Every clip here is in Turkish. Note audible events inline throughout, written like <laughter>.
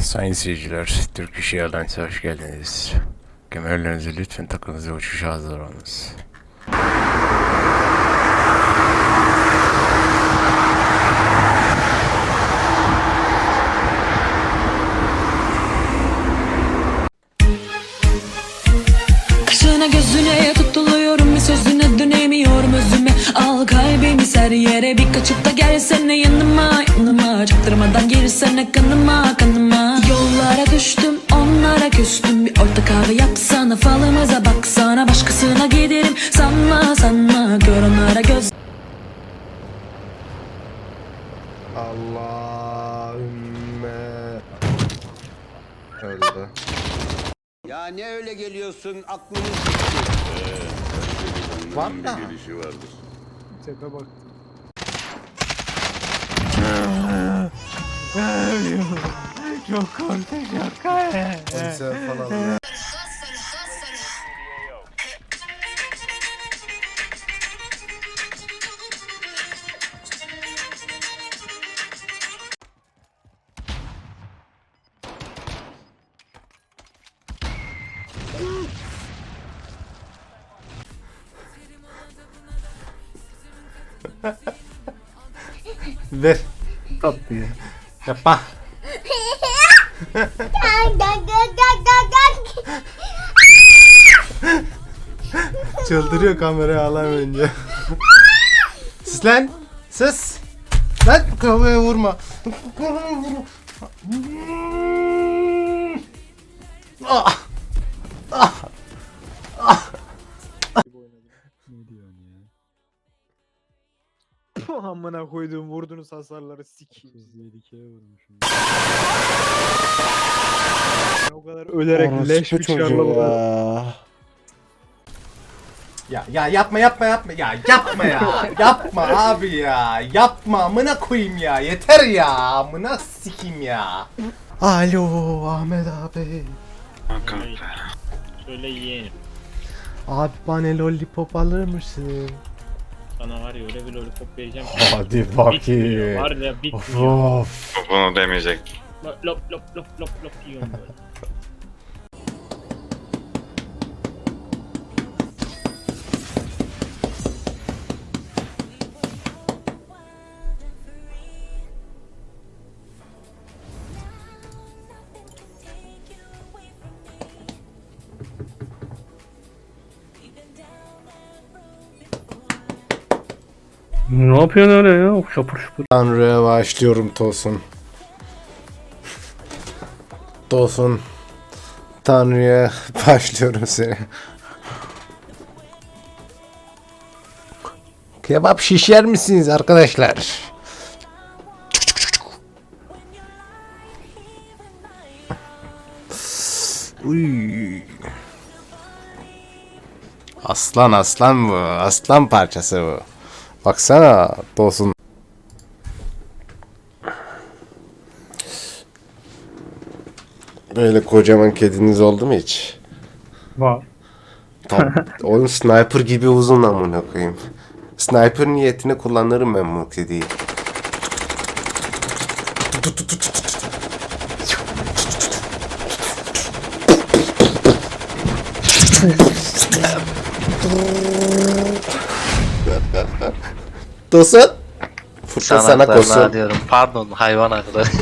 Sayın seyirciler, Türk İş Airlines'a hoş geldiniz. Kemerlerinizi lütfen takınız ve uçuşa hazırlanınız. Ser yere bir kaçıp da gelsene yanıma. Yanıma Çaktırmadan girsene kanıma kanıma. Yollara düştüm onlara küstüm. Bir orta kahve yapsana falımıza baksana. Başkasına giderim sanma sanma. Gör onlara göz. Allahümme. Öldü. Ya ne öyle geliyorsun aklını Var da. Tepe bak. Çok korktum çok Konser falan <laughs> Ver. Tatlı ya. Yapma. <laughs> Çıldırıyor kamerayı alamayınca. Sus lan. Sus. Lan kafaya vurma. Kafaya vurma. Ah. Amına koyduğum vurdunuz hasarları sikeyim. 32'ye vurmuşum. O kadar ölerek leş bir çarla ya. Ya ya yapma yapma yapma ya yapma ya yapma abi ya yapma amına koyayım ya yeter ya amına sikeyim ya. Alo Ahmet abi. Şöyle yeğenim. Abi bana lollipop alır mısın? Sana var ya öyle bir lollipop vereceğim. ki Hadi Bitmiyor. Var ya bitmiyor. Of. Bunu demeyecek. Lop lop lop lop lop yiyorum böyle. Ne yapıyorsun öyle ya? Şapur şupur. Tanrı'ya başlıyorum Tosun. Tosun. Tanrı'ya <laughs> başlıyorum seni. Kebap şişer misiniz arkadaşlar? Uy. Aslan aslan bu. Aslan parçası bu. Baksana Tosun. Böyle kocaman kediniz oldu mu hiç? Var. Tam, <laughs> oğlum sniper gibi uzun amına koyayım. Sniper niyetine kullanırım ben bu kediyi. <laughs> <laughs> Tosun. Furkan sana kosun. diyorum. Pardon hayvan hakları. <laughs>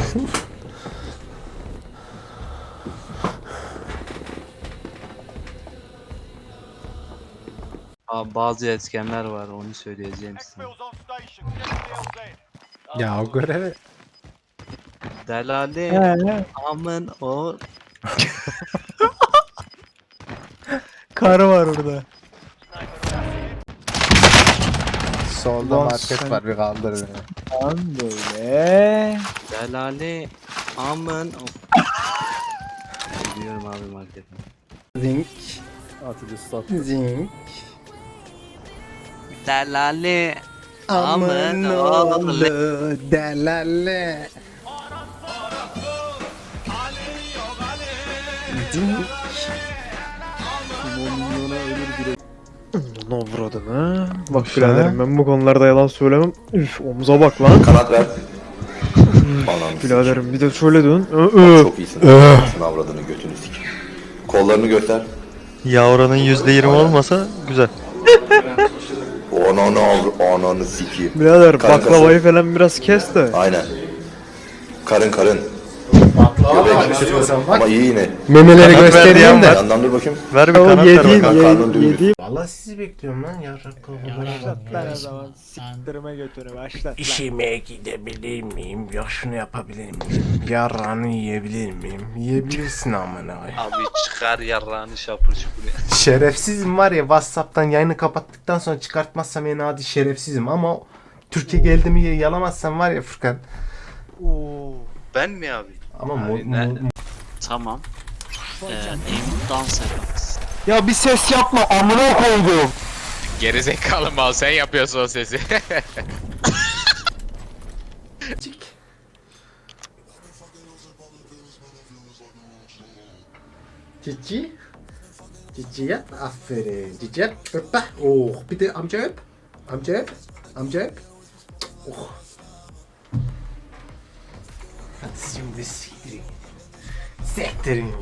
Abi bazı etkenler var onu söyleyeceğim size. Ya o görev. Delali amın o <laughs> Karı var orada. Solda Ulan market sen- var bir kaldır beni. Lan böyle. Delali amın o Gidiyorum abi markete. Zink. Atıcı sat. Zink. Delali Aman Aman oğlu oğlu. delale. Zink. Ne vurdun ha? Bak biraderim ben bu konularda yalan söylemem. Üf omuza bak lan. Kanat ver. Biraderim bir de şöyle dön. Ö, Çok iyisin. Sen avradını götünü sik. Kollarını göster. Yavranın yüzde yirmi olmasa güzel. <laughs> Ananı avr ananı sikeyim. Birader Kankası. baklavayı falan biraz kes de. Aynen. Karın karın. Göbek. Ama iyi yine. Memeleri göstereyim de. Yandan dur bakayım. Ver bir kanat ver bakalım. karnın yediğin. Vallahi sizi bekliyorum lan yarrak Başlat lan o zaman. Siktirme götünü başlat lan. İşime gidebilir miyim? Ya şunu yapabilir miyim? Yarrağını yiyebilir miyim? Yiyebilirsin amına koyayım. Abi çıkar yarrağını şapır şupur. Şerefsizim var ya Whatsapp'tan yayını kapattıktan sonra çıkartmazsam en adi şerefsizim ama Türkiye geldi mi yalamazsam var ya Furkan. Ben mi abi? Ama Abi ne- mo- Tamam. Ee, aim dans ederiz. Ya bir ses yapma amına koydum. Gerizekalı mal sen yapıyorsun o sesi. <laughs> Cici. Cici yap. Aferin. Cici yap. Öp bak. Oh. Bir de amca öp. Amca öp. Amca öp. Oh. Şimdi siktirin. Siktirin.